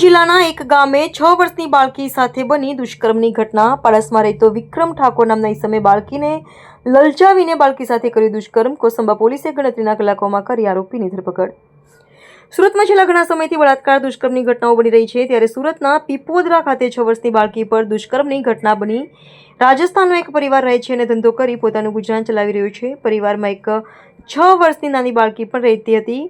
જિલ્લાના એક ગામે છ વર્ષની બાળકી સાથે બની દુષ્કર્મની ઘટના. પાડસમાં રહેતો વિક્રમ ઠાકોર નામના ઈસમે બાળકીને લલચાવીને બાળકી સાથે કર્યું દુષ્કર્મ. કોસંબા પોલીસે ગણતરીના કલાકોમાં કરી આરોપીની ધરપકડ. સુરતમાં છેલ્લા ઘણા સમયથી બળાત્કાર દુષ્કર્મની ઘટનાઓ બની રહી છે. ત્યારે સુરતના પીપોદરા ખાતે છ વર્ષની બાળકી પર દુષ્કર્મની ઘટના બની. રાજસ્થાનનો એક પરિવાર રહે છે અને ધંધો કરી પોતાનું ગુજરાન ચલાવી રહ્યો છે. પરિવારમાં એક છ વર્ષની નાની બાળકી પણ રહેતી હતી.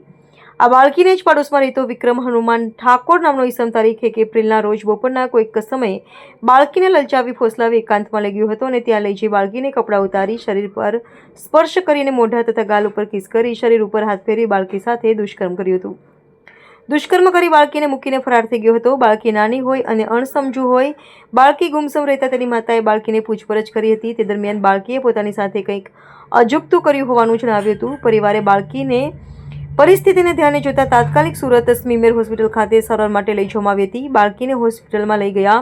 આ બાળકીને જ પાડોશમાં રહેતો વિક્રમ હનુમાન ઠાકોર નામનો ઈસમ તારીખ એક એપ્રિલના રોજ બપોરના કોઈક સમયે બાળકીને લલચાવી ફોસલાવી એકાંતમાં લઈ ગયો હતો અને ત્યાં લઈ જઈ બાળકીને કપડાં ઉતારી શરીર પર સ્પર્શ કરીને મોઢા તથા ગાલ ઉપર કિસ કરી શરીર ઉપર હાથ ફેરી બાળકી સાથે દુષ્કર્મ કર્યું હતું. દુષ્કર્મ કરી બાળકીને મૂકીને ફરાર થઈ ગયો હતો. બાળકી નાની હોય અને અણસમજુ હોય, બાળકી ગુમસમ રહેતા તેની માતાએ બાળકીને પૂછપરછ કરી હતી. તે દરમિયાન બાળકીએ પોતાની સાથે કંઈક અજુગતું કર્યું હોવાનું જણાવ્યું હતું. પરિવારે બાળકીને પરિસ્થિતિને ધ્યાને જોતા તાત્કાલિક સુરત સ્મીમેર હોસ્પિટલ ખાતે સારવાર માટે લઈ જવામાં આવી હતી. બાળકીને હોસ્પિટલમાં લઈ ગયા.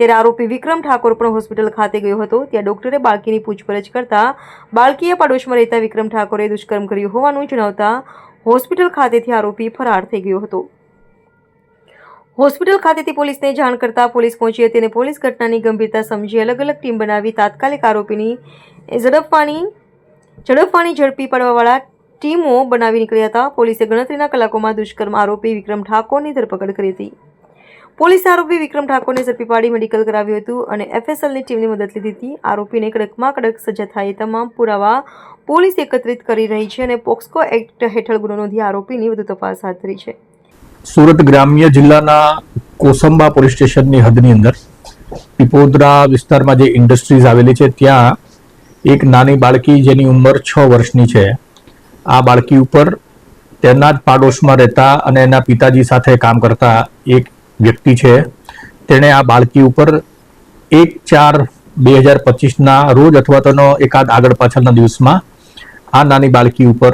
ત્યારે આરોપી વિક્રમ ઠાકોર પણ હોસ્પિટલ ખાતે ગયો હતો. ત્યાં ડોક્ટરે બાળકીની પૂછપરછ કરતા બાળકીએ પાડોશમાં રહેતા વિક્રમ ઠાકોરે દુષ્કર્મ કર્યું હોવાનું જણાવતા હોસ્પિટલ ખાતેથી આરોપી ફરાર થઈ ગયો હતો. હોસ્પિટલ ખાતેથી પોલીસને જાણ કરતા પોલીસ પહોંચી હતી અને પોલીસ ઘટનાની ગંભીરતા સમજી અલગ અલગ ટીમ બનાવી તાત્કાલિક આરોપીની ઝડપવાની ઝડપવાની ઝડપી પાડવાવાળા ટીમો બનાવી નીકળ્યા હતા. પોલીસે ગણતરીના કલાકોમાં દુષ્કર્મ આરોપી વિક્રમ ઠાકોરની ધરપકડ કરી હતી. પોલીસે આરોપી વિક્રમ ઠાકોરને ઝડપી પાડી મેડિકલ કરાવ્યું હતું અને એફએસએલની ટીમની મદદ લીધી હતી. આરોપીને કડકમાં કડક સજા થાય તમામ પુરાવા પોલીસ એકત્રિત કરી રહી છે અને પોક્સકો એક્ટ હેઠળ ગુનો નોંધી આરોપીની વધુ તપાસ હાથ ધરી છે. સુરત ગ્રામ્ય જિલ્લાના કોસંબા પોલીસ સ્ટેશનની હદની અંદર પીપોદરા વિસ્તારમાં જે ઇન્ડસ્ટ્રીઝ આવેલી છે, ત્યાં એક નાની બાળકી જેની ઉંમર છ વર્ષની છે. આ બાળકી ઉપર તેના જ પાડોશમાં રહેતા અને એના પિતાજી સાથે કામ કરતા એક વ્યક્તિ છે. તેણે આ બાળકી ઉપર એક ચાર બે હજાર પચીસના રોજ અથવા તો એકાદ આગળ પાછળના દિવસમાં આ નાની બાળકી ઉપર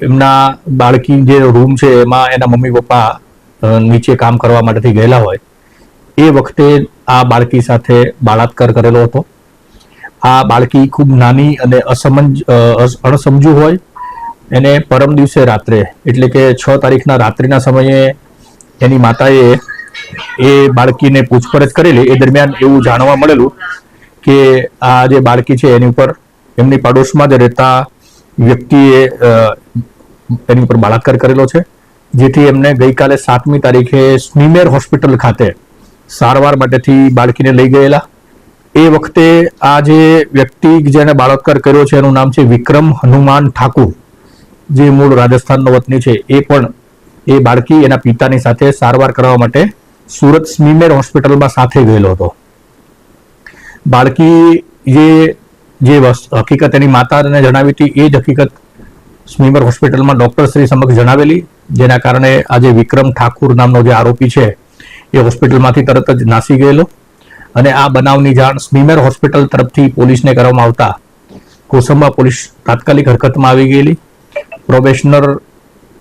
એમના બાળકી જે રૂમ છે એમાં એના મમ્મી પપ્પા નીચે કામ કરવા માટેથી ગયેલા હોય એ વખતે આ બાળકી સાથે બળાત્કાર કરેલો હતો. આ બાળકી ખૂબ નાની અને અસમંજ અણસમજુ હોય એને પરમ દિવસે રાત્રે, એટલે કે છ તારીખના રાત્રિના સમયે એની માતાએ એ બાળકીને પૂછપરછ કરેલી. એ દરમિયાન એવું જાણવા મળેલું કે આ જે બાળકી છે એની ઉપર, એમની પડોશમાં જ રહેતા વ્યક્તિએ એની ઉપર બળાત્કાર કરેલો છે, જેથી એમને ગઈકાલે સાતમી તારીખે સ્મીમેર હોસ્પિટલ ખાતે સારવાર માટેથી બાળકીને લઈ ગયેલા. એ વખતે આ જે વ્યક્તિ જેને બળાત્કાર કર્યો છે એનું નામ છે વિક્રમ હનુમાન ઠાકુર. જે મૂળ રાજસ્થાનનો વતની છે, એ પણ એ બાળકી એના પિતાની સાથે સારવાર કરવા માટે સુરત સ્મીમેર હોસ્પિટલમાં સાથે ગયેલો હતો. બાળકી જે જે હકીકત એની માતાને જણાવી હતી, એ જ હકીકત સ્મીમર હોસ્પિટલમાં ડોક્ટર શ્રી સમક્ષ જણાવેલી, જેના કારણે આજે વિક્રમ ઠાકુર નામનો જે આરોપી છે, એ હોસ્પિટલમાંથી તરત જ નાસી ગયેલો. અને આ બનાવની જાણ સ્મીમેર હોસ્પિટલ તરફથી પોલીસને કરવામાં આવતા કોસંબા પોલીસ તાત્કાલિક હરકતમાં આવી ગયેલી. Probationer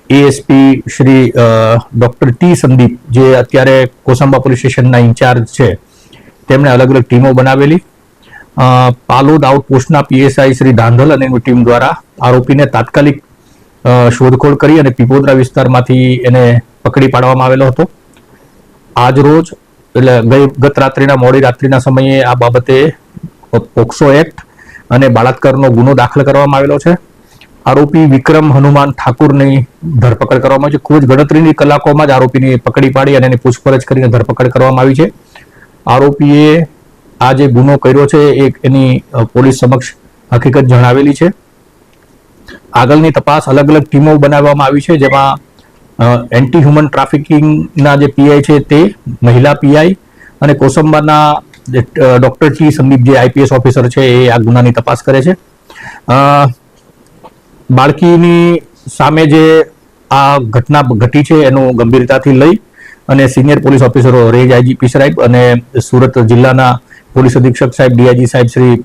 ASP Shri doctor T Sandeep, જે અત્યારે કોસંબા પોલીસ સ્ટેશનના ઇન્ચાર્જ છે, તેમણે અલગ અલગ ટીમો બનાવેલી. પાલોદ આઉટપોસ્ટના પીએસઆઈ શ્રી ધાંધલ અને એની ટીમ દ્વારા આરોપીને તાત્કાલિક શોધખોળ કરી અને પીપોદરા વિસ્તારમાંથી એને પકડી પાડવામાં આવેલો હતો. આજ રોજ, એટલે ગઈ, ગત રાત્રિના, મોડી રાત્રિના સમયે આ બાબતે પોક્સો એક્ટ અને બળાત્કારનો ગુનો દાખલ કરવામાં આવેલો છે. આરોપી વિક્રમ હનુમાન ઠાકુરની ધરપકડ કરવામાં આવી છે. ખૂબ જ ગણતરીની કલાકોમાં જ આરોપીની પકડી પાડી અને એની પૂછપરછ કરીને ધરપકડ કરવામાં આવી છે. આરોપીએ આ જે ગુનો કર્યો છે એ એની પોલીસ સમક્ષ હકીકત જણાવેલી છે. આગળની તપાસ અલગ અલગ ટીમો બનાવવામાં આવી છે, જેમાં એન્ટી હ્યુમન ટ્રાફિકિંગના જે પીઆઈ છે તે મહિલા પીઆઈ અને કોસંબાના ડોક્ટર ટી સંદીપ જે આઈપીએસ ઓફિસર છે એ આ ગુનાની તપાસ કરે છે. બાળકીની સામે જે આ ઘટના ઘટી છે એનું ગંભીરતાથી લઈ અને સિનિયર પોલીસ ઓફિસરો રેન્જ આઈજીપી સાહેબ અને સુરત જિલ્લાના પોલીસ અધિક્ષક સાહેબ, ડીઆઈજી સાહેબ શ્રી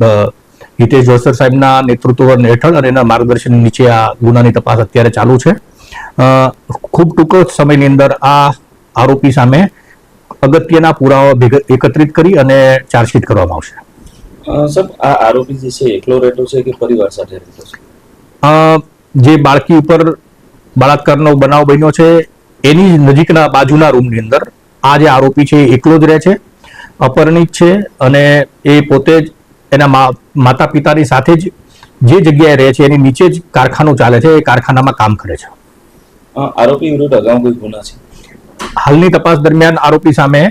હિતેશ જોસર સાહેબના નેતૃત્વ હેઠળ અને એના માર્ગદર્શન નીચે આ ગુનાની તપાસ અત્યારે ચાલુ છે. ખૂબ ટૂંક સમયની અંદર આ આરોપી સામે અગત્યના પુરાવા એકત્રિત કરી અને ચાર્જશીટ કરવામાં આવશે. સર આ આરોપી જે છે એકલો રહેતો છે કે પરિવાર સાથે રહેતો છે? જે બાળકી ઉપર બળાત્કારનો બનાવ બન્યો છે એની નજીકના બાજુના રૂમની અંદર આ જે આરોપી છે એકલો જ રહે છે અપરિણિત છે અને એ પોતે જ એના માતા પિતાની સાથે જ જે જગ્યાએ રહે છે એની નીચે જ કારખાનું ચાલે છે એ કારખાનામાં કામ કરે છે. આરોપી વિરુદ્ધ અગાઉ કોઈ ગુના છે? હાલની તપાસ દરમિયાન આરોપી સામે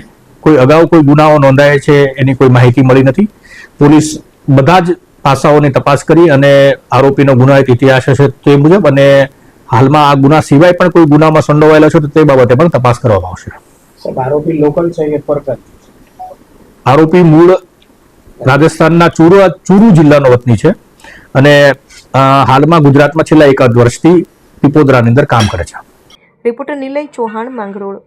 કોઈ અગાઉ કોઈ ગુનાઓ નોંધાય છે એની કોઈ માહિતી મળી નથી. પોલીસ બધા જ પાસાઓની તપાસ કરી અને આરોપીનો ગુનાહિત ઇતિહાસ હશે તે મુજબ અને હાલમાં આ ગુના સિવાય પણ કોઈ ગુનામાં સંડોવાયેલો છે તો તે બાબતે પણ તપાસ કરવામાં આવશે. આરોપી લોકલ છે કે પરકત આરોપી મૂળ રાજસ્થાનના ચુરુ ચૂરુ જિલ્લાનો વતની છે અને હાલમાં ગુજરાતમાં છેલ્લા એકાદ વર્ષથી પીપોદરાની અંદર કામ કરે છે. રિપોર્ટર નિલય ચૌહાણ માંગરોળ.